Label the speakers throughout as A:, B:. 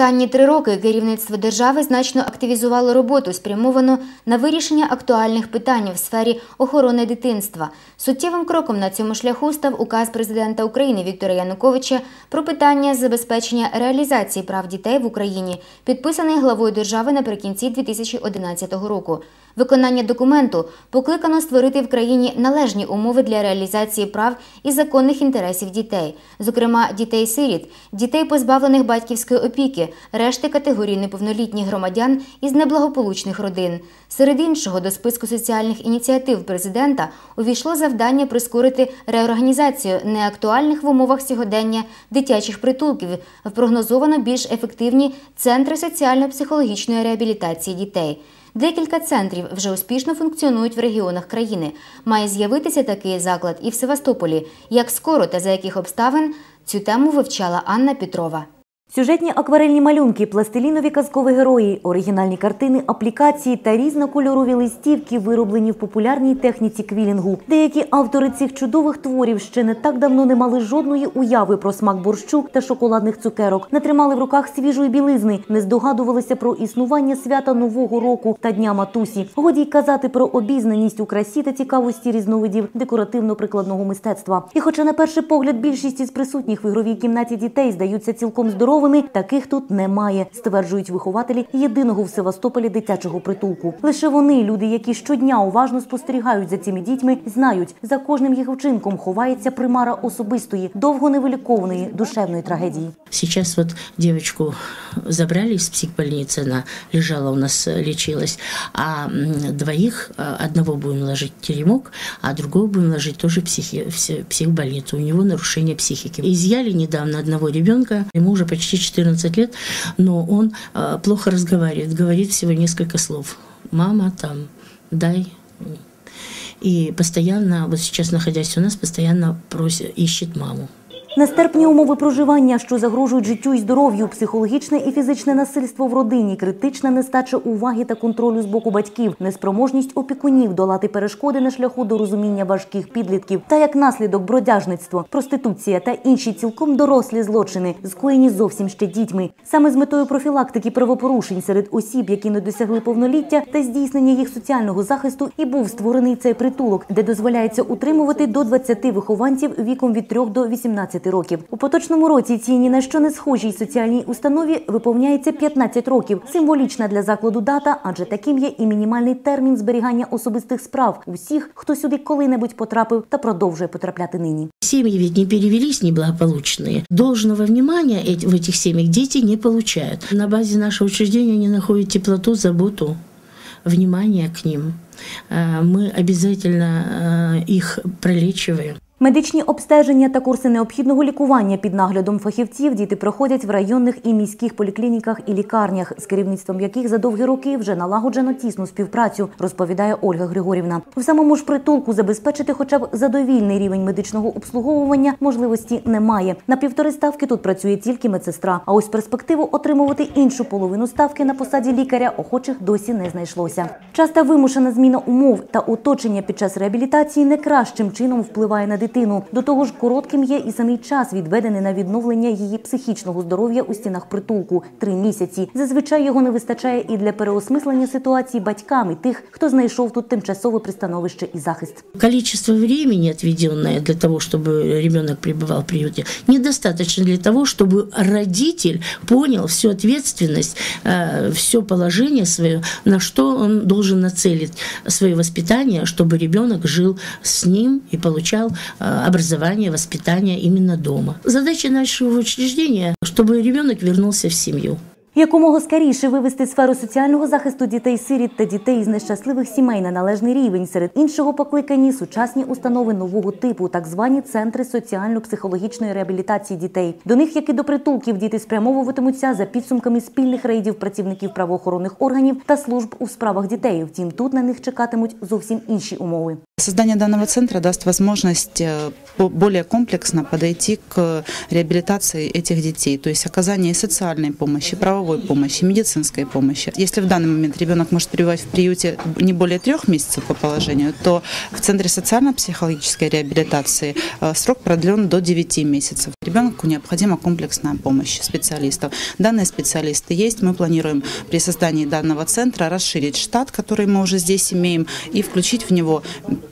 A: останні три роки керівництво держави значно активізувало роботу, спрямовану на вирішення актуальних питань в сфері охорони дитинства. Суттєвим кроком на цьому шляху став указ президента України Віктора Януковича про питання забезпечення реалізації прав дітей в Україні, підписаний главою держави наприкінці 2011 року. Виконання документу покликано створити в країні належні умови для реалізації прав і законних інтересів дітей, зокрема дітей-сиріт, дітей, позбавлених батьківської опіки, решти категорій неповнолітніх громадян із неблагополучних родин. Серед іншого до списку соціальних ініціатив президента увійшло завдання прискорити реорганізацію неактуальних в умовах сьогодення дитячих притулків в прогнозовано більш ефективні центри соціально-психологічної реабілітації дітей. Декілька центрів вже успішно функціонують в регіонах країни. Має з'явитися такий заклад і в Севастополі. Як скоро та за яких обставин цю тему вивчала Анна Петрова.
B: Сюжетні акварельні малюнки, пластилінові казкові герої, оригінальні картини, аплікації та різнокольорові листівки, вироблені в популярній техніці квілінгу. Деякі автори цих чудових творів ще не так давно не мали жодної уяви про смак борщу та шоколадних цукерок, не тримали в руках свіжої білизни, не здогадувалися про існування свята Нового року та Дня матусі. Годі й казати про обізнаність у красі та цікавості різновидів декоративно-прикладного мистецтва. І, хоча на перший погляд більшість із присутніх в ігровій кімнаті дітей здаються цілком здоровими, таких тут немає, стверджують вихователі єдиного в Севастополі дитячого притулку. Лише вони, люди, які щодня уважно спостерігають за цими дітьми, знають, за кожним їх вчинком ховається примара особистої, довго невиліковної душевної трагедії.
C: Сейчас вот девочку забрали из психбольницы, она лежала у нас, э, лечилась, а м, двоих, э, одного будем ложить в теремок, а другого будем ложить тоже в психи- в се- психбольницу. У него нарушение психики. Изъяли недавно одного ребенка, ему уже почти 14 лет, но он э, плохо разговаривает, говорит всего несколько слов. Мама там, дай. И постоянно, вот сейчас находясь у нас, постоянно просит, ищет маму.
B: Нестерпні умови проживання, що загрожують життю і здоров'ю, психологічне і фізичне насильство в родині, критична нестача уваги та контролю з боку батьків, неспроможність опікунів долати перешкоди на шляху до розуміння важких підлітків, та як наслідок бродяжництво, проституція та інші цілком дорослі злочини, скоєні зовсім ще дітьми. Саме з метою профілактики правопорушень серед осіб, які не досягли повноліття, та здійснення їх соціального захисту, і був створений цей притулок, де дозволяється утримувати до 20 вихованців віком від 3 до 18 років. У поточному році цій ні на що не схожій соціальній установі виповняється 15 років. Символічна для закладу дата, адже таким є і мінімальний термін зберігання особистих справ усіх, хто сюди коли-небудь потрапив та продовжує потрапляти нині.
C: Семьи ведь не перевелись неблагополучные. Должного внимания эти- в этих семьях дети не получают. На базе нашего учреждения они находят теплоту, заботу, внимание к ним. Э, Мы обязательно э, их пролечиваем.
B: Медичні обстеження та курси необхідного лікування під наглядом фахівців діти проходять в районних і міських поліклініках і лікарнях, з керівництвом яких за довгі роки вже налагоджено тісну співпрацю, розповідає Ольга Григорівна. В самому ж притулку забезпечити хоча б задовільний рівень медичного обслуговування можливості немає. На півтори ставки тут працює тільки медсестра. А ось перспективу отримувати іншу половину ставки на посаді лікаря охочих досі не знайшлося. Часта вимушена зміна умов та оточення під час реабілітації не кращим чином впливає на дитину До того ж, коротким є і самий час, відведений на відновлення її психічного здоров'я у стінах притулку три місяці. Зазвичай його не вистачає і для переосмислення ситуації батьками тих, хто знайшов тут тимчасове пристановище і захист.
C: Количество времени, отведенное для того, чтобы ребенок пребывал в приюте, недостаточно для того, чтобы родитель понял всю ответственность, все положение свое, на что он должен нацелить свое воспитание, чтобы ребенок жил с ним и получал э, образование, воспитание именно дома. Задача нашего учреждения, чтобы ребенок вернулся в семью.
B: Якомога скоріше вивести сферу соціального захисту дітей-сиріт та дітей із нещасливих сімей на належний рівень. Серед іншого покликані сучасні установи нового типу, так звані центри соціально-психологічної реабілітації дітей. До них, як і до притулків, діти спрямовуватимуться за підсумками спільних рейдів працівників правоохоронних органів та служб у справах дітей. Втім, тут на них чекатимуть зовсім інші умови.
D: Создание данного центра даст возможность э, более комплексно подойти к реабилитации этих детей, то есть оказание социальной помощи, правовой правовой помощи, медицинской помощи. Если в данный момент ребенок может пребывать в приюте не более трех месяцев по положению, то в Центре социально-психологической реабилитации э, срок продлен до 9 месяцев. Ребенку необходима комплексная помощь специалистов. Данные специалисты есть. Мы планируем при создании данного центра расширить штат, который мы уже здесь имеем, и включить в него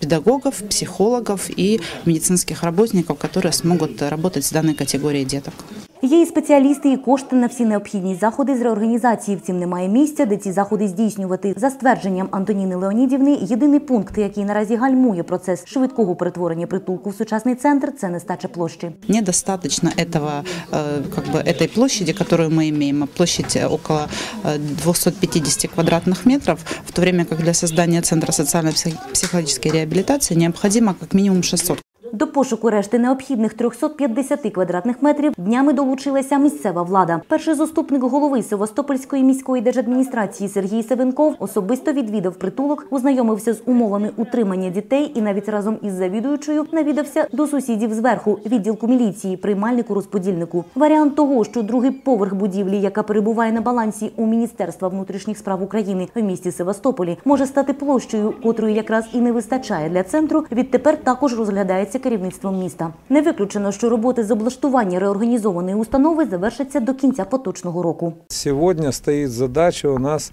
D: педагогов, психологов и медицинских работников, которые смогут работать с данной категорией деток.
B: Є і спеціалісти, і кошти на всі необхідні заходи з реорганізації. Втім, немає місця, де ці заходи здійснювати. За ствердженням Антоніни Леонідівни, єдиний пункт, який наразі гальмує процес швидкого перетворення притулку в сучасний центр, це нестача площі.
D: Недостаточно этого, э, как бы этой площади, которую мы имеем, а площадь э, около э, 250 квадратных метров, в то время как для создания Центра социально-психологической реабилитации необходимо как минимум 600
B: До пошуку решти необхідних 350 квадратних метрів днями долучилася місцева влада. Перший заступник голови Севастопольської міської держадміністрації Сергій Севенков особисто відвідав притулок, ознайомився з умовами утримання дітей і навіть разом із завідуючою навідався до сусідів зверху відділку міліції, приймальнику розподільнику. Варіант того, що другий поверх будівлі, яка перебуває на балансі у Міністерства внутрішніх справ України в місті Севастополі, може стати площею, котрої якраз і не вистачає для центру. Відтепер також розглядається керівництвом міста. Не виключено, що роботи з облаштування реорганізованої установи завершаться до кінця поточного року.
E: Сегодня стоит задача у нас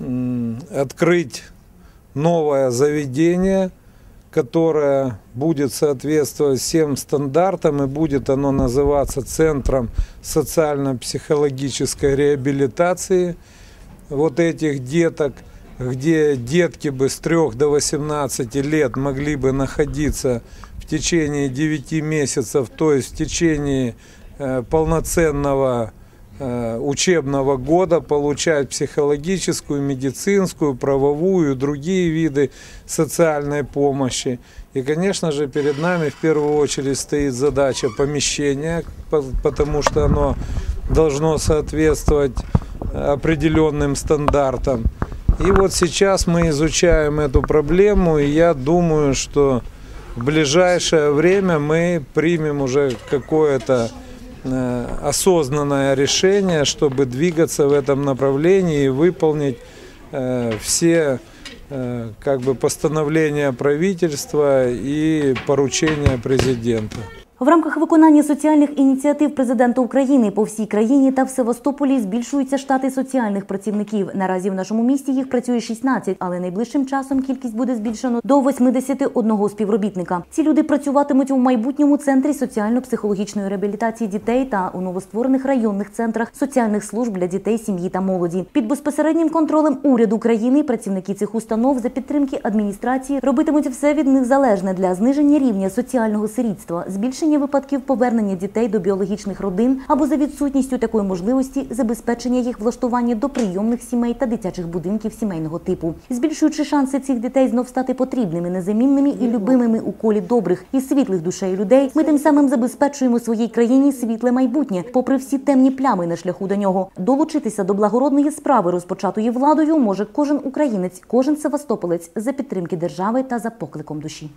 E: м, открыть новое заведение, которое будет соответствовать всем стандартам и будет оно называться Центром социально-психологической реабилитации вот этих деток, Где детки бы с 3 до 18 лет могли бы находиться в течение 9 месяцев, то есть в течение э, полноценного э, учебного года получать психологическую, медицинскую, правовую другие виды социальной помощи. И, конечно же, перед нами в первую очередь стоит задача помещения, по- потому что оно должно соответствовать определенным стандартам. И вот сейчас мы изучаем эту проблему, и я думаю, что в ближайшее время мы примем уже какое-то э, осознанное решение, чтобы двигаться в этом направлении и выполнить э, все э, как бы постановления правительства и поручения президента.
B: В рамках виконання соціальних ініціатив президента України по всій країні та в Севастополі збільшуються штати соціальних працівників. Наразі в нашому місті їх працює 16, але найближчим часом кількість буде збільшено до 81 співробітника. Ці люди працюватимуть у майбутньому центрі соціально-психологічної реабілітації дітей та у новостворених районних центрах соціальних служб для дітей, сім'ї та молоді. Під безпосереднім контролем уряду країни працівники цих установ за підтримки адміністрації робитимуть все від них залежне для зниження рівня соціального сирітства, збільшення випадків повернення дітей до біологічних родин або за відсутністю такої можливості забезпечення їх влаштування до прийомних сімей та дитячих будинків сімейного типу, збільшуючи шанси цих дітей знов стати потрібними, незамінними і любимими у колі добрих і світлих душею людей. Ми тим самим забезпечуємо своїй країні світле майбутнє, попри всі темні плями на шляху до нього. Долучитися до благородної справи, розпочатої владою, може кожен українець, кожен севастополець за підтримки держави та за покликом душі.